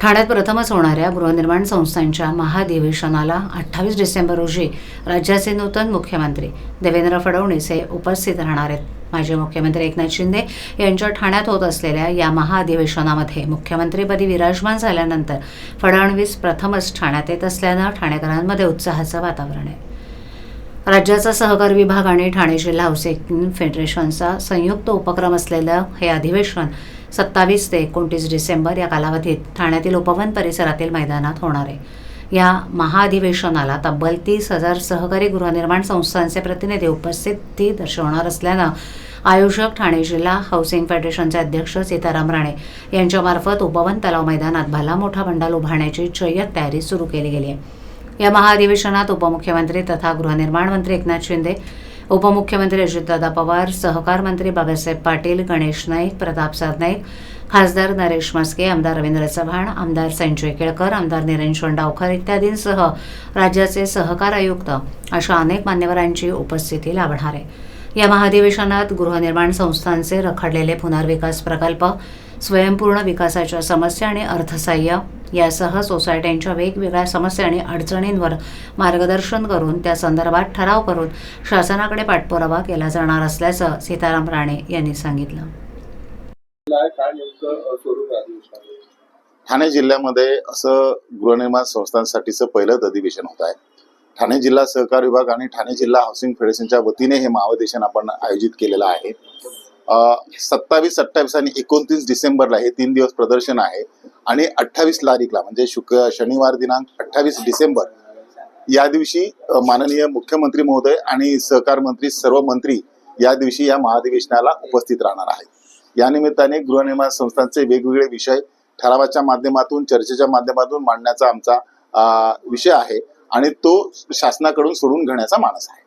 ठाण्यात प्रथमच होणाऱ्या गृहनिर्माण संस्थांच्या महाधिवेशनाला अठ्ठावीस डिसेंबर रोजी राज्याचे नूतन मुख्यमंत्री देवेंद्र फडणवीस हे उपस्थित राहणार आहेत. माजी मुख्यमंत्री एकनाथ शिंदे यांच्या ठाण्यात होत असलेल्या या महाधिवेशनामध्ये मुख्यमंत्रीपदी विराजमान झाल्यानंतर फडणवीस प्रथमच ठाण्यात येत असल्यानं ठाणेकरांमध्ये उत्साहाचं वातावरण आहे. राज्याचा सहकार विभाग आणि ठाणे जिल्हा हाऊसिंग फेडरेशनचा संयुक्त उपक्रम असलेलं हे अधिवेशन सत्तावीस ते एकोणतीस डिसेंबर या कालावधीत ठाण्यातील उपवन परिसरातील मैदानात होणार आहे. या महाअधिवेशनाला तब्बल तीस हजार सहकारी गृहनिर्माण संस्थांचे प्रतिनिधी उपस्थिती दर्शवणार असल्यानं आयोजक ठाणे जिल्हा हाऊसिंग फेडरेशनचे अध्यक्ष सीताराम राणे यांच्यामार्फत उपवन तलाव मैदानात भला मोठा बंडाल उभारण्याची जय्यत तयारी सुरू केली गेली आहे. या महाअधिवेशनात उपमुख्यमंत्री तथा गृहनिर्माण मंत्री एकनाथ शिंदे उपमुख्यमंत्री अजितदादा पवार सहकार मंत्री बाबासाहेब पाटील गणेश नाईक प्रताप सरनाईक खासदार नरेश मस्के आमदार रवींद्र चव्हाण आमदार संजय केळकर आमदार निरंजन डावकर इत्यादींसह राज्याचे सहकार आयुक्त अशा अनेक मान्यवरांची उपस्थिती लाभणार. आहे या महाधिवेशनात गृहनिर्माण संस्थांचे रखडलेले पुनर्विकास प्रकल्प स्वयंपूर्ण विकासाच्या समस्या आणि अर्थसहाय्य यासह सोसायट्यांच्या वेगवेगळ्या समस्या आणि अडचणींवर मार्गदर्शन करून त्या संदर्भात ठराव करून शासनाकडे पाठपुरावा केला जाणार असल्याचं सीताराम राणे यांनी सांगितलं. ठाणे जिल्ह्यामध्ये असं गृहनिर्माण संस्थांसाठीचं पहिलंच अधिवेशन होत आहे. ठाणे जिल्हा सहकार विभाग आणि ठाणे जिल्हा हाऊसिंग फेडरेशनच्या वतीने हे महाधिवेशन आपण आयोजित केलेलं आहे. सत्तावीस अठ्ठावीस आणि एकोणतीस डिसेंबरला हे तीन दिवस प्रदर्शन आहे. आणि अठ्ठावीस तारीखला म्हणजे शुक्र शनिवार दिनांक अठ्ठावीस डिसेंबर. या दिवशी माननीय मुख्यमंत्री महोदय आणि सहकार मंत्री सर्व मंत्री या दिवशी या महाधिवेशनाला उपस्थित राहणार आहेत. या निमित्ताने गृहनिर्माण संस्थांचे वेगवेगळे विषय ठरावाच्या माध्यमातून चर्चेच्या माध्यमातून मांडण्याचा आमचा विषय आहे आणि तो शासनाकडून सोडून घेण्याचा मानस आहे.